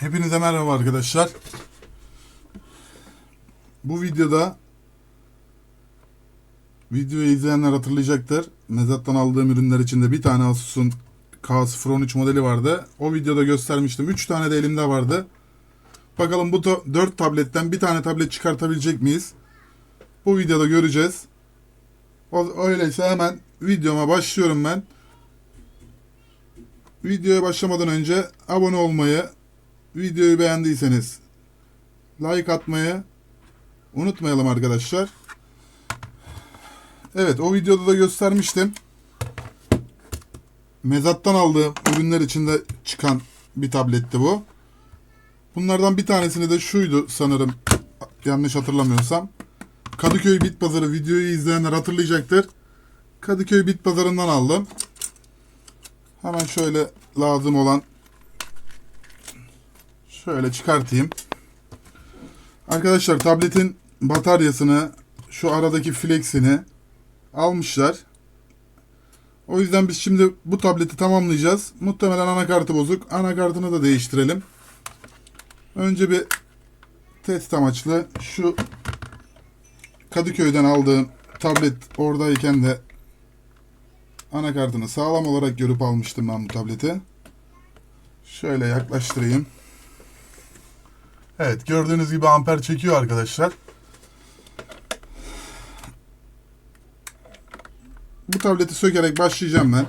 Hepinize merhaba arkadaşlar. Bu videoda videoyu izleyenler hatırlayacaktır. Mezat'tan aldığım ürünler içinde bir tane Asus'un K013 modeli vardı. O videoda göstermiştim. 3 tane de elimde vardı. Bakalım bu 4 tabletten bir tane tablet çıkartabilecek miyiz? Bu videoda göreceğiz. O, öyleyse hemen videoma başlıyorum ben. Videoya başlamadan önce abone olmayı, videoyu beğendiyseniz like atmayı unutmayalım arkadaşlar. Evet o videoda da göstermiştim. Mezattan aldığım ürünler içinde çıkan bir tabletti bu. Bunlardan bir tanesini de şuydu sanırım yanlış hatırlamıyorsam. Kadıköy Bit Pazarı videoyu izleyenler hatırlayacaktır. Kadıköy Bit Pazarı'ndan aldım. Hemen şöyle lazım olan şöyle çıkartayım. Arkadaşlar tabletin bataryasını şu aradaki flexini almışlar. O yüzden biz şimdi bu tableti tamamlayacağız. Muhtemelen anakartı bozuk. Anakartını da değiştirelim. Önce bir test amaçlı şu Kadıköy'den aldığım tablet oradayken de anakartını sağlam olarak görüp almıştım ben bu tableti. Şöyle yaklaştırayım. Evet gördüğünüz gibi amper çekiyor arkadaşlar. Bu tableti sökerek başlayacağım ben.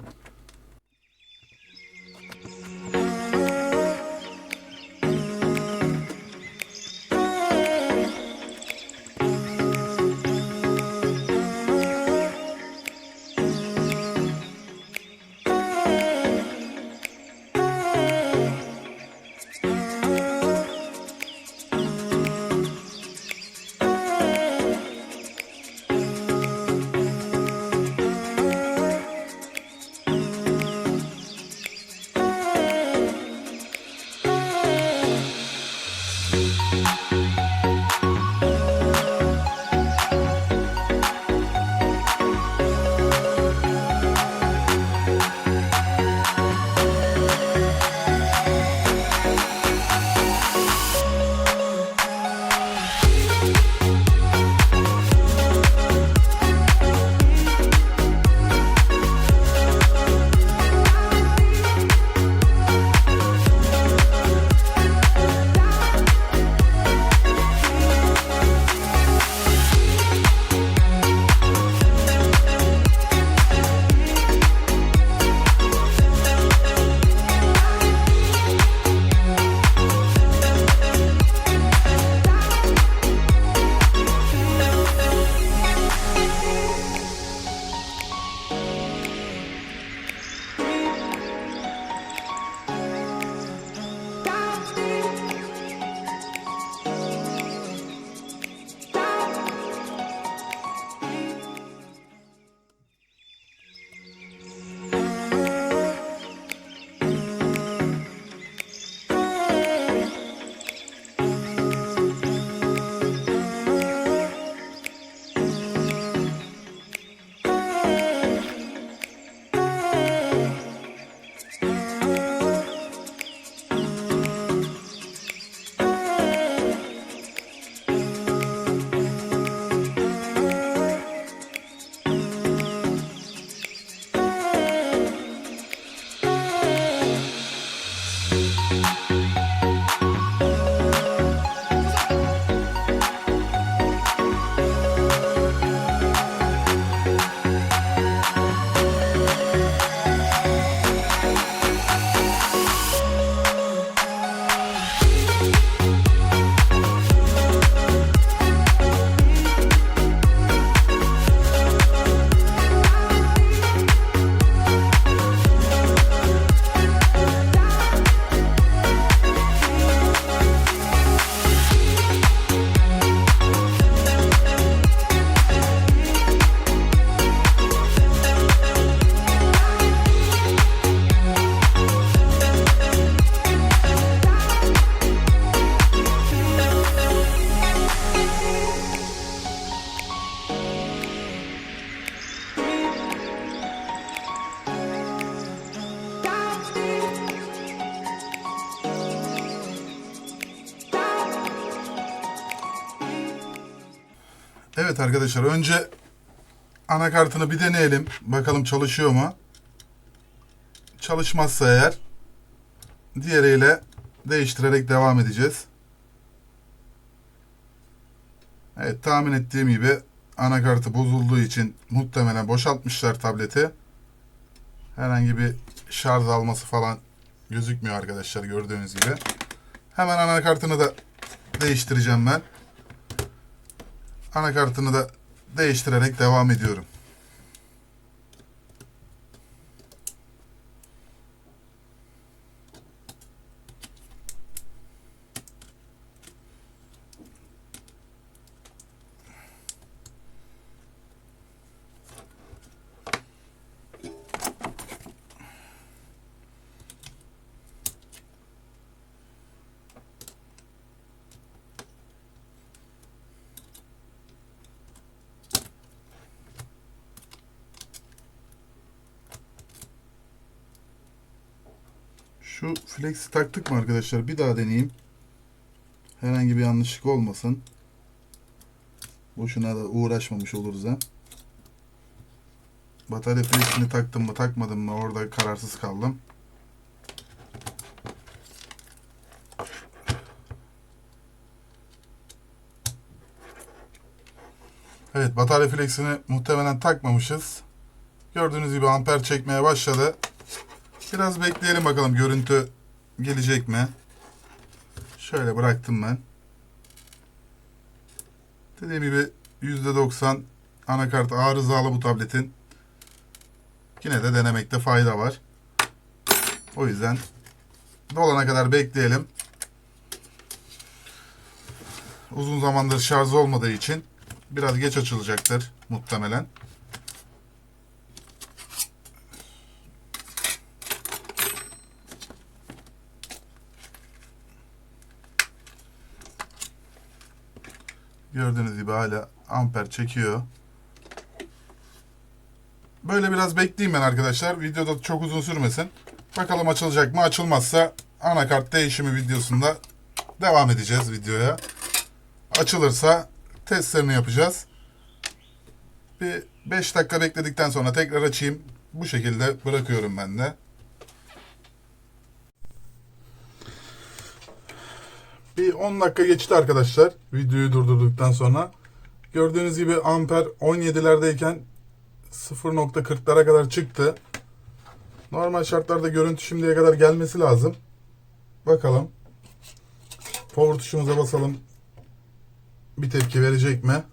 Evet arkadaşlar önce anakartını bir deneyelim. Bakalım çalışıyor mu? Çalışmazsa eğer diğeriyle değiştirerek devam edeceğiz. Evet tahmin ettiğim gibi anakartı bozulduğu için muhtemelen boşaltmışlar tableti. Herhangi bir şarj alması falan gözükmüyor arkadaşlar gördüğünüz gibi. Hemen anakartını da değiştireceğim ben. Anakartını da değiştirerek devam ediyorum. Şu flex'i taktık mı arkadaşlar? Bir daha deneyeyim. Herhangi bir yanlışlık olmasın. Boşuna da uğraşmamış oluruz ha. Batarya flex'ini taktım mı takmadım mı orada kararsız kaldım. Evet batarya flex'ini muhtemelen takmamışız. Gördüğünüz gibi amper çekmeye başladı. Biraz bekleyelim bakalım görüntü gelecek mi? Şöyle bıraktım ben. Dediğim gibi %90 anakart arızalı bu tabletin. Yine de denemekte fayda var. O yüzden dolana kadar bekleyelim. Uzun zamandır şarj olmadığı için biraz geç açılacaktır muhtemelen. Gördüğünüz gibi hala amper çekiyor. Böyle biraz bekleyeyim ben arkadaşlar. Videoda çok uzun sürmesin. Bakalım açılacak mı? Açılmazsa anakart değişimi videosunda devam edeceğiz videoya. Açılırsa testlerini yapacağız. Bir 5 dakika bekledikten sonra tekrar açayım. Bu şekilde bırakıyorum ben de. Bir 10 dakika geçti arkadaşlar videoyu durdurduktan sonra. Gördüğünüz gibi amper 17'lerdeyken 0.40'lara kadar çıktı. Normal şartlarda görüntü şimdiye kadar gelmesi lazım. Bakalım. Power tuşumuza basalım. Bir tepki verecek mi?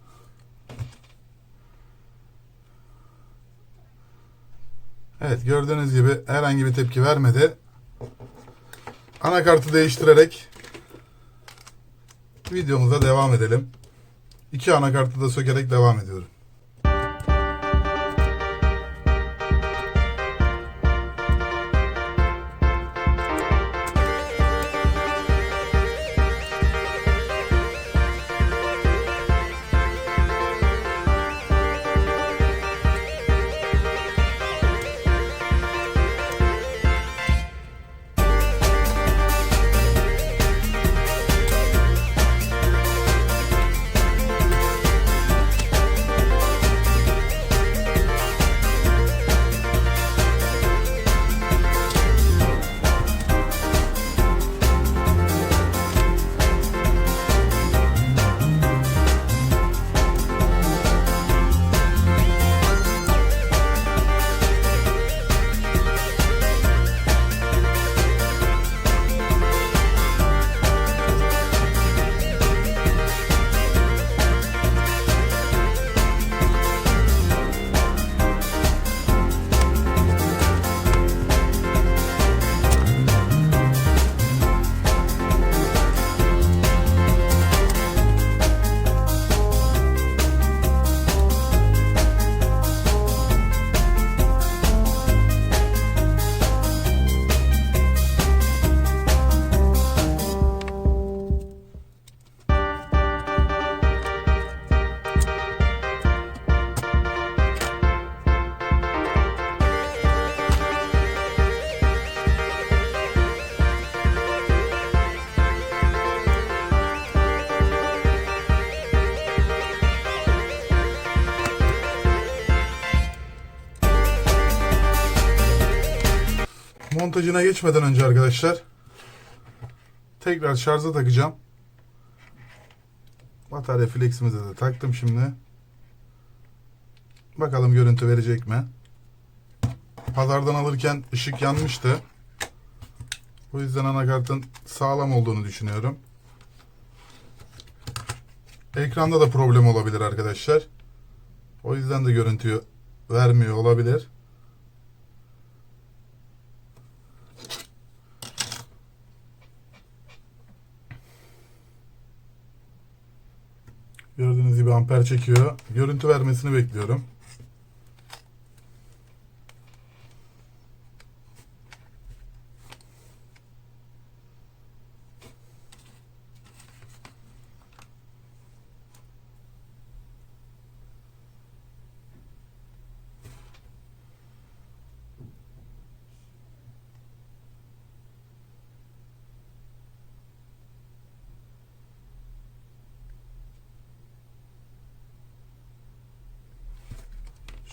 Evet gördüğünüz gibi herhangi bir tepki vermedi. Anakartı değiştirerek videomuza devam edelim. İki anakartı da sökerek devam ediyorum. Montajına geçmeden önce arkadaşlar tekrar şarja takacağım. Batarya fleximize de taktım şimdi. Bakalım görüntü verecek mi? Pazardan alırken ışık yanmıştı. Bu yüzden anakartın sağlam olduğunu düşünüyorum. Ekranda da problem olabilir arkadaşlar. O yüzden de görüntüyü vermiyor olabilir. Gördüğünüz gibi amper çekiyor. Görüntü vermesini bekliyorum.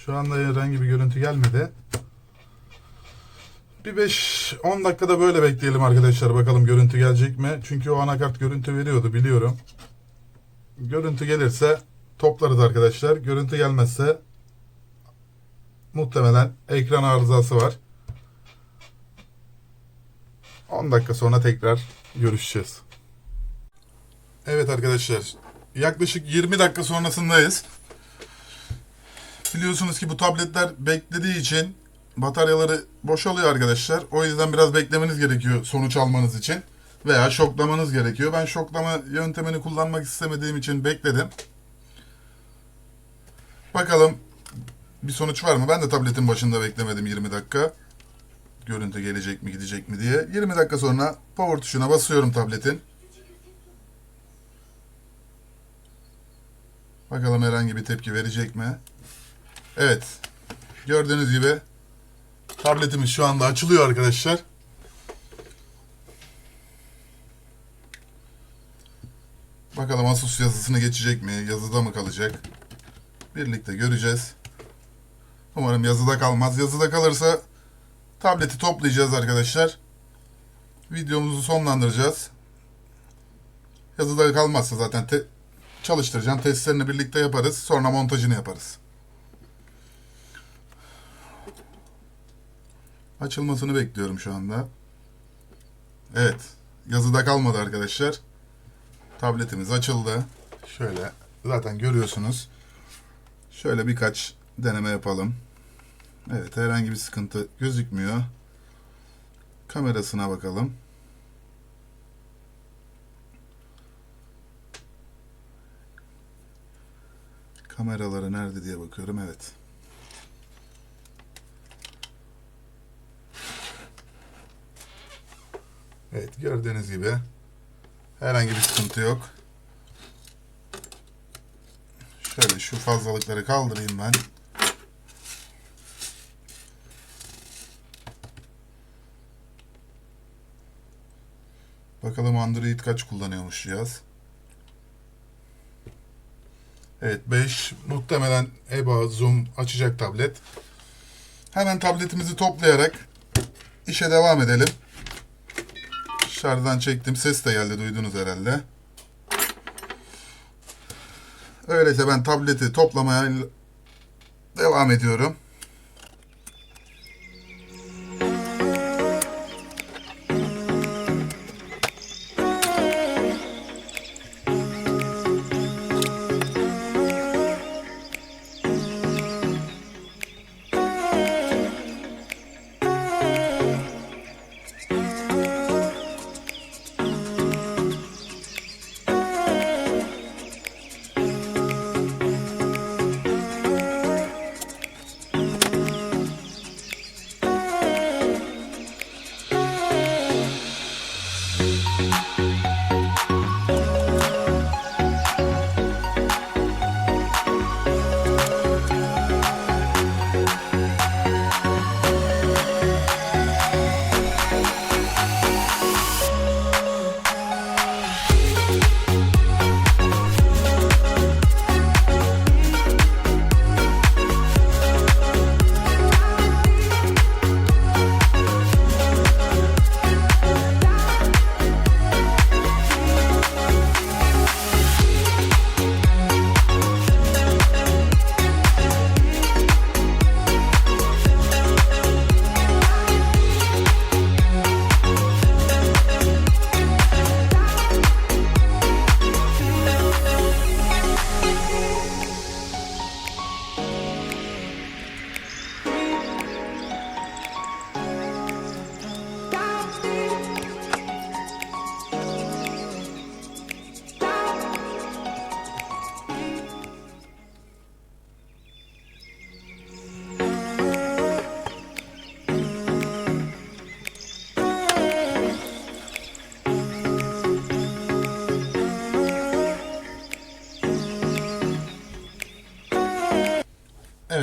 Şu anda herhangi bir görüntü gelmedi. Bir 5-10 dakikada böyle bekleyelim arkadaşlar. Bakalım görüntü gelecek mi? Çünkü o anakart görüntü veriyordu biliyorum. Görüntü gelirse toplarız arkadaşlar. Görüntü gelmezse muhtemelen ekran arızası var. 10 dakika sonra tekrar görüşeceğiz. Evet arkadaşlar. Yaklaşık 20 dakika sonrasındayız. Biliyorsunuz ki bu tabletler beklediği için bataryaları boşalıyor arkadaşlar. O yüzden biraz beklemeniz gerekiyor sonuç almanız için. Veya şoklamanız gerekiyor. Ben şoklama yöntemini kullanmak istemediğim için bekledim. Bakalım bir sonuç var mı? Ben de tabletin başında beklemedim 20 dakika. Görüntü gelecek mi gidecek mi diye. 20 dakika sonra power tuşuna basıyorum tabletin. Bakalım herhangi bir tepki verecek mi? Evet. Gördüğünüz gibi tabletimiz şu anda açılıyor arkadaşlar. Bakalım Asus yazısını geçecek mi? Yazıda mı kalacak? Birlikte göreceğiz. Umarım yazıda kalmaz. Yazıda kalırsa tableti toplayacağız arkadaşlar. Videomuzu sonlandıracağız. Yazıda kalmazsa zaten te- çalıştıracağım. Testlerini birlikte yaparız. Sonra montajını yaparız. Açılmasını bekliyorum şu anda. Evet. Yazıda kalmadı arkadaşlar. Tabletimiz açıldı. Şöyle zaten görüyorsunuz. Şöyle birkaç deneme yapalım. Evet herhangi bir sıkıntı gözükmüyor. Kamerasına bakalım. Kameraları nerede diye bakıyorum. Evet. Evet gördüğünüz gibi herhangi bir sıkıntı yok. Şöyle şu fazlalıkları kaldırayım ben. Bakalım Android kaç kullanıyormuş cihaz. Evet 5 muhtemelen EBA Zoom açacak tablet. Hemen tabletimizi toplayarak işe devam edelim. Şarjdan çektim. Ses de geldi. Duydunuz herhalde. Öyleyse ben tableti toplamaya devam ediyorum.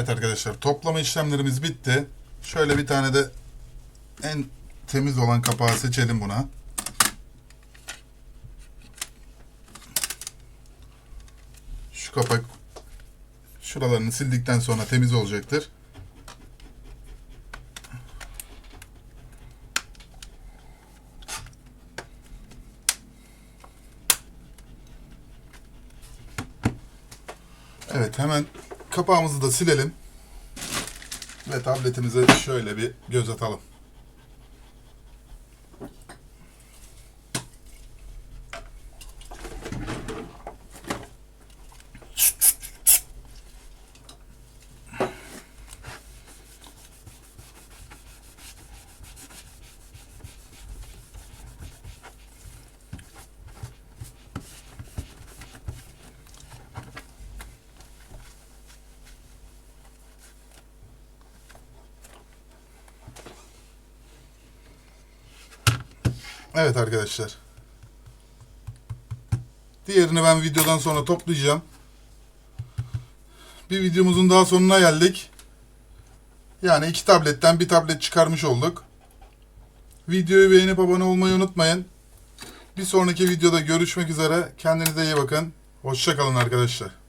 Evet arkadaşlar toplama işlemlerimiz bitti. Şöyle bir tane de en temiz olan kapağı seçelim buna. Şu kapak şuralarını sildikten sonra temiz olacaktır. Evet hemen kapağımızı da silelim. Ve tabletimize şöyle bir göz atalım. Evet arkadaşlar. Diğerini ben videodan sonra toplayacağım. Bir videomuzun daha sonuna geldik. Yani iki tabletten bir tablet çıkarmış olduk. Videoyu beğenip abone olmayı unutmayın. Bir sonraki videoda görüşmek üzere. Kendinize iyi bakın. Hoşçakalın arkadaşlar.